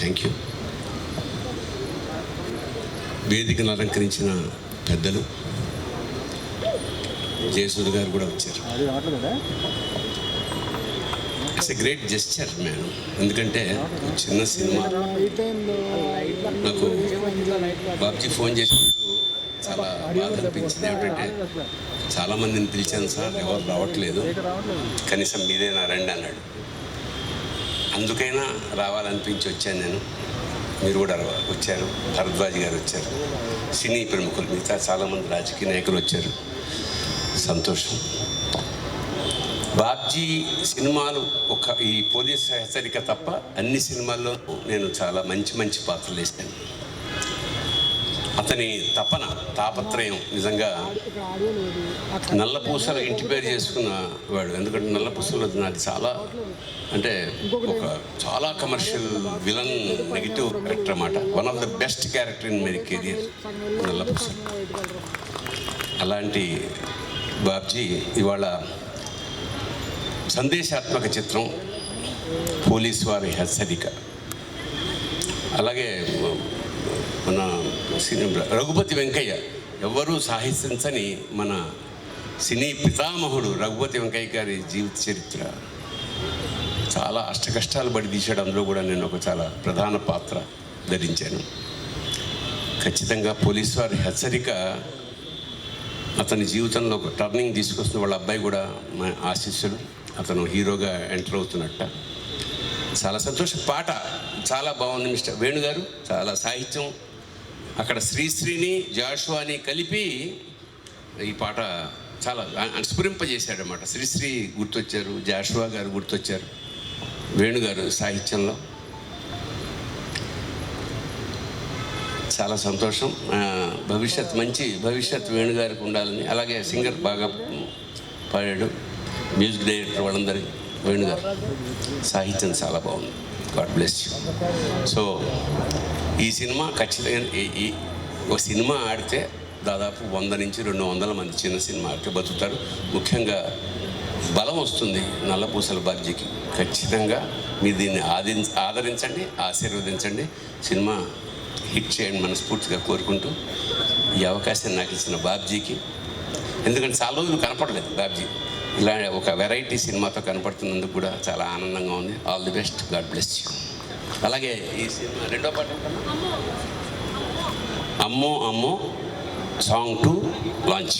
Thank you వేదికను అలంకరించిన పెద్దలు జయసూర్ గారు కూడా వచ్చారు. It's a great gesture man ఎందుకంటే చిన్న సినిమా. నాకు బాబ్జీ ఫోన్ చేసినప్పుడు చాలా బాధ అనిపించింది. ఏమిటంటే చాలా మందిని పిలిచాను సార్ ఎవరు రావట్లేదు. కనీసం మీరేనా రండి అన్నాడు. అందుకైనా రావాలనిపించి వచ్చాను నేను. మీరు కూడా వచ్చారు. భరద్వాజ్ గారు వచ్చారు. సినీ ప్రముఖులు మిగతా చాలామంది రాజకీయ నాయకులు వచ్చారు. సంతోషం. బాబ్జీ సినిమాలు ఒక ఈ పోలీస్ హెచ్చరిక తప్ప అన్ని సినిమాల్లో నేను చాలా మంచి మంచి పాత్రలు వేసాను అతని తపన తాపత్రయం నిజంగా నల్ల పూసలు ఇంటి పేరు చేసుకున్న వాడు. ఎందుకంటే నల్ల పూసలు నాది చాలా అంటే ఒక చాలా కమర్షియల్ విలన్ నెగిటివ్ క్యారెక్టర్ అన్నమాట. One of the best character in my career నల్ల పూసలు. అలాంటి బాబ్జీ ఇవాళ సందేశాత్మక చిత్రం పోలీస్ వారి హెచ్చరిక అలాగే మన సినీ రఘుపతి వెంకయ్య. ఎవరూ సాహిత్యించని మన సినీ పితామహుడు రఘుపతి వెంకయ్య గారి జీవిత చరిత్ర. చాలా అష్టకష్టాలు పడి తీసాడు అందులో కూడా నేను ఒక చాలా ప్రధాన పాత్ర ధరించాను. ఖచ్చితంగా పోలీస్ వారి హెచ్చరిక అతని జీవితంలో ఒక టర్నింగ్ తీసుకొస్తున్న వాళ్ళ అబ్బాయి కూడా మా ఆశీస్సులు. అతను హీరోగా ఎంటర్ అవుతున్నట్ట. చాలా సంతోషం. పాట చాలా బాగుంది మిస్టర్ వేణు గారు. చాలా సాహిత్యం. అక్కడ శ్రీశ్రీని జాషువాని కలిపి ఈ పాట చాలా స్ఫురింపజేశాడనమాట శ్రీశ్రీ గుర్తొచ్చారు జాషువా గారు గుర్తొచ్చారు వేణు గారు సాహిత్యంలో. చాలా సంతోషం. భవిష్యత్ మంచి భవిష్యత్ వేణు గారికి ఉండాలని. అలాగే సింగర్ బాగా పాడాడు. మ్యూజిక్ డైరెక్టర్ వాళ్ళందరికీ. వేణు సాహిత్యం చాలా బాగుంది గాడ్ బ్లెస్ యూ సో ఈ సినిమా ఖచ్చితంగా ఈ- ఈ ఒక సినిమా ఆడితే దాదాపు వంద నుంచి రెండు వందల మంది చిన్న సినిమా ఆడితే బతుకుతారు ముఖ్యంగా బలం వస్తుంది నల్లపూసల బాధ్యకి ఖచ్చితంగా మీరు దీన్ని ఆది ఆదరించండి ఆశీర్వదించండి సినిమా హిట్ చేయండి మనస్ఫూర్తిగా కోరుకుంటూ ఈ అవకాశం నాకు ఇచ్చిన బాబ్జీకి ఎందుకంటే చాలా రోజులు కనపడలేదు బాబ్జీ ఇలా ఒక వెరైటీ సినిమాతో కనపడుతున్నందుకు కూడా చాలా ఆనందంగా ఉంది. All the best God bless you అలాగే ఈ సినిమా రెండో పాట అమ్మో అమ్మో. Song to launch